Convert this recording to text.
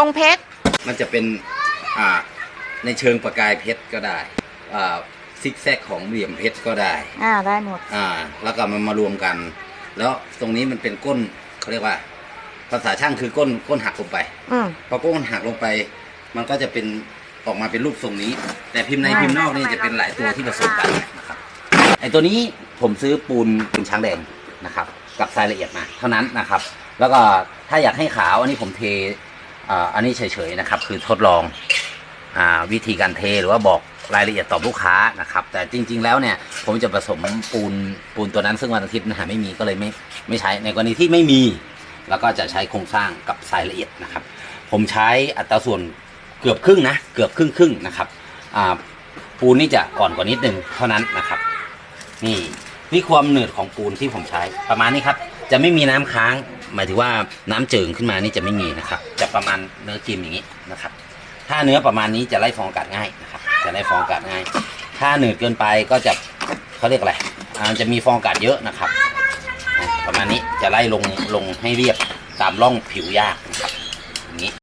รงเพชร มันจะเป็นอ่าในเชิงประกายเพชรก็ได้อ่าซิกแซกของเหลี่ยมเพชรก็ได้อ่าได้หมด อ่า แล้วก็มันมารวมกัน แล้วตรงนี้มันเป็นก้นเขาเรียกว่า ภาษาช่างคือก้นก้นหักลงไปอืม พอก้นหักลงไป มันก็จะเป็นออกมาเป็นรูปทรงนี้ แต่พิมพ์ในอ่าพิมพ์นอกนี่จะเป็นหลายตัวที่ผสมกันนะครับไอตัวนี้ผมซื้อปูนปูนช้างแดงนะครับ กับทรายละเอียดมา เท่านั้นนะครับ แล้วก็ถ้าอยากให้ขาวอันนี้ผมเท อันนี้เฉยๆนะครับ คือทดลองอวิธีการเทหรือว่าบอกรายละเอียดต่อลูกค้านะครับ แต่จริง ๆ แล้วเนี่ย ผมจะผสมปูนปูนตัวนั้นซึ่งวันอาทิตย์นะฮะไม่มีก็เลยไม่ไม่ใช้ในกรณีที่ไม่มี แล้วก็จะใช้โครงสร้างกับทรายละเอียดนะครับ ผมใช้อัตราส่วนเกือบครึ่งนะเกือบครึ่งครึ่งนะครับปูนนี่จะอ่อนกว่านิดนึงเท่านั้นนะครับ นี่นี่ความหนืดของปูนที่ผมใช้ประมาณนี้ครับ จะไม่มีน้ำค้าง หมายถึงว่าน้ำเจิ่งขึ้นมานี่จะไม่มีนะครับ ประมาณเนื้อกิมอย่างนี้นะครับ ถ้าเนื้อประมาณนี้จะไล่ฟองอากาศง่ายนะครับ จะไล่ฟองอากาศง่าย ถ้าหนืดเกินไปก็จะเขาเรียกอะไรจะมีฟองอากาศเยอะนะครับ ประมาณนี้จะไล่ลงลงให้เรียบตามร่องผิวยากนะครับอย่างนี้